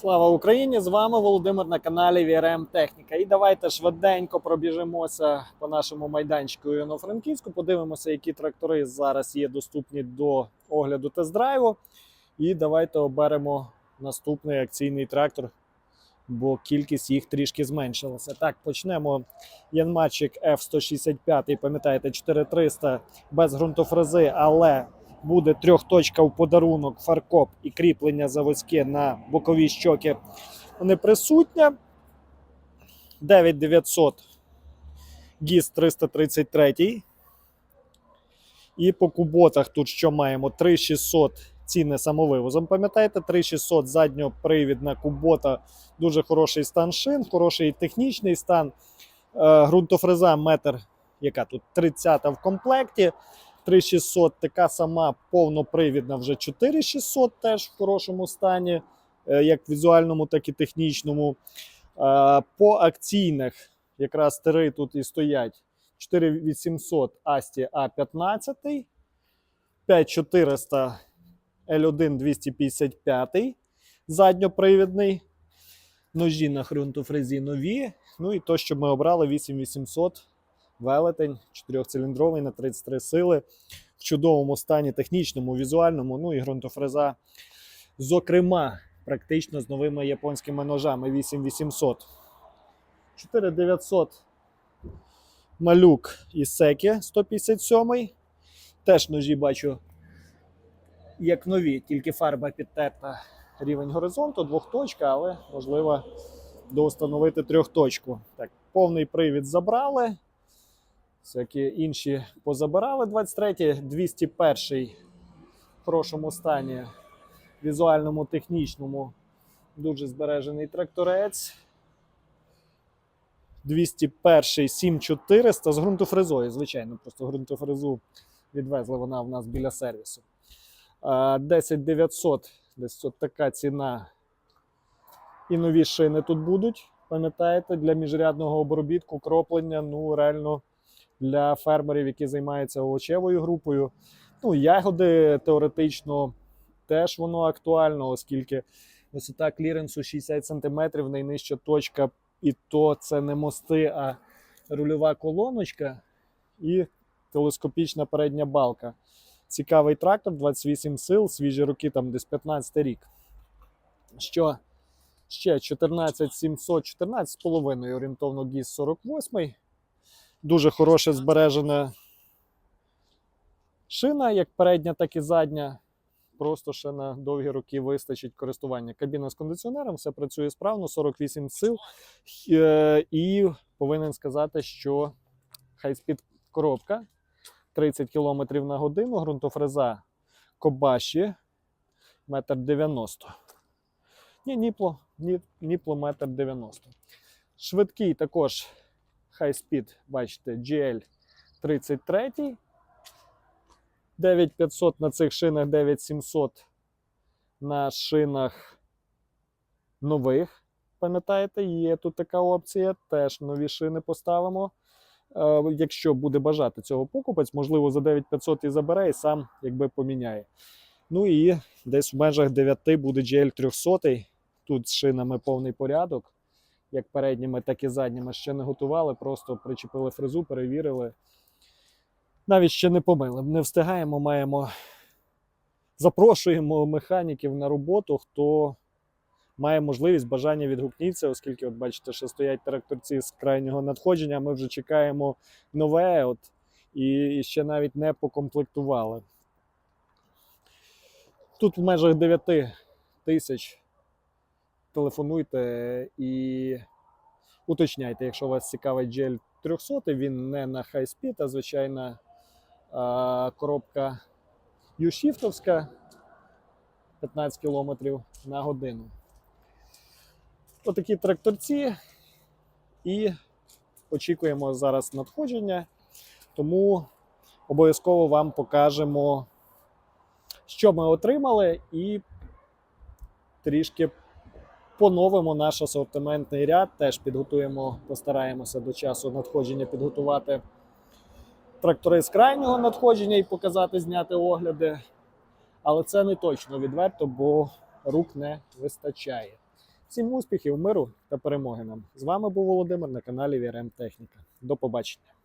Слава Україні! З вами Володимир на каналі VRM Техніка. І давайте швиденько пробіжимося по нашому майданчику Івано-Франківську. Подивимося, які трактори зараз є доступні до огляду тест-драйву. І давайте оберемо наступний акційний трактор, бо кількість їх трішки зменшилася. Так, почнемо. Янматчик F165, пам'ятаєте, 4300 без ґрунтофрези, але буде трьохточка в подарунок, фаркоп і кріплення заводське на бокові щоки. Вони присутня. 9900 ГІС 333. І по куботах тут що маємо? 3600 ціни самовивозом. Пам'ятаєте, 3600 задньопривідна кубота, дуже хороший стан шин, хороший технічний стан. Е, Ґрунтофреза метр, яка тут 30 в комплекті. 3600, така сама повнопривідна, вже 4600 теж в хорошому стані, е, як візуальному, так і технічному. Е, По акційних якраз три тут і стоять. 4800 Asti A15, 5400 L1 255, задньопривідний. Ножі на ґрунтофрезі нові. Ну і то, що ми обрали 8800 велетень, 4-циліндровий на 33 сили, в чудовому стані технічному, візуальному, ну і ґрунтофреза, зокрема, практично з новими японськими ножами 8800. 4900 малюк із секі 157 Теж ножі бачу, як нові, тільки фарба підтерта рівень горизонту, двохточка, але можливо доустановити трьохточку. Так, повний привід забрали. Всякі інші позабирали 23 201 в хорошому стані, візуальному, технічному, дуже збережений тракторець. 201 7400 з ґрунтофрезою, звичайно, просто ґрунтофрезу відвезли вона в нас біля сервісу. 10900, десь от така ціна. І нові шини тут будуть. Пам'ятаєте, для міжрядного обробітку, кроплення, ну реально для фермерів, які займаються овочевою групою. Ну, ягоди теоретично теж воно актуально, оскільки висота кліренсу 60 см, найнижча точка, і то це не мости, а рульова колоночка і телескопічна передня балка. Цікавий трактор, 28 сил, свіжі роки, там десь 15 рік. Що ще 14700, 14,5 орієнтовно ГІС 48 Дуже хороше збережена шина, як передня, так і задня. Просто ще на довгі роки вистачить користування. Кабіна з кондиціонером, все працює справно, 48 сил. Е, І повинен сказати, що хай-спід коробка 30 км на годину, ґрунтофреза Кобаші метр 90. Ні, ніпло, ні, ніпло метр 90. Швидкий також High Speed, бачите, GL 33. 9500 на цих шинах, 9700 на шинах нових. Пам'ятаєте, є тут така опція. Теж нові шини поставимо. Е, Якщо буде бажати цього покупець, можливо, за 9500 і забере і сам якби поміняє. Ну і десь в межах 9 буде GL 300. Тут з шинами повний порядок як передніми, так і задніми ще не готували, просто причепили фрезу, перевірили. Навіть ще не помили. Не встигаємо, маємо. Запрошуємо механіків на роботу, хто має можливість бажання відгукніться, оскільки, от бачите, ще стоять тракторці з крайнього надходження. Ми вже чекаємо нове от, і ще навіть не покомплектували. Тут в межах 9 тисяч телефонуйте і уточняйте, якщо вас цікавить GL 300, він не на High Speed, а звичайна коробка U-Shiftовська 15 км на годину. Отакі тракторці, і очікуємо зараз надходження, тому обов'язково вам покажемо, що ми отримали, і трішки поновимо наш асортиментний ряд. Теж підготуємо, постараємося до часу надходження підготувати трактори з крайнього надходження і показати, зняти огляди. Але це не точно відверто, бо рук не вистачає. Всім успіхів, миру та перемоги нам. З вами був Володимир на каналі VRM Техніка. До побачення.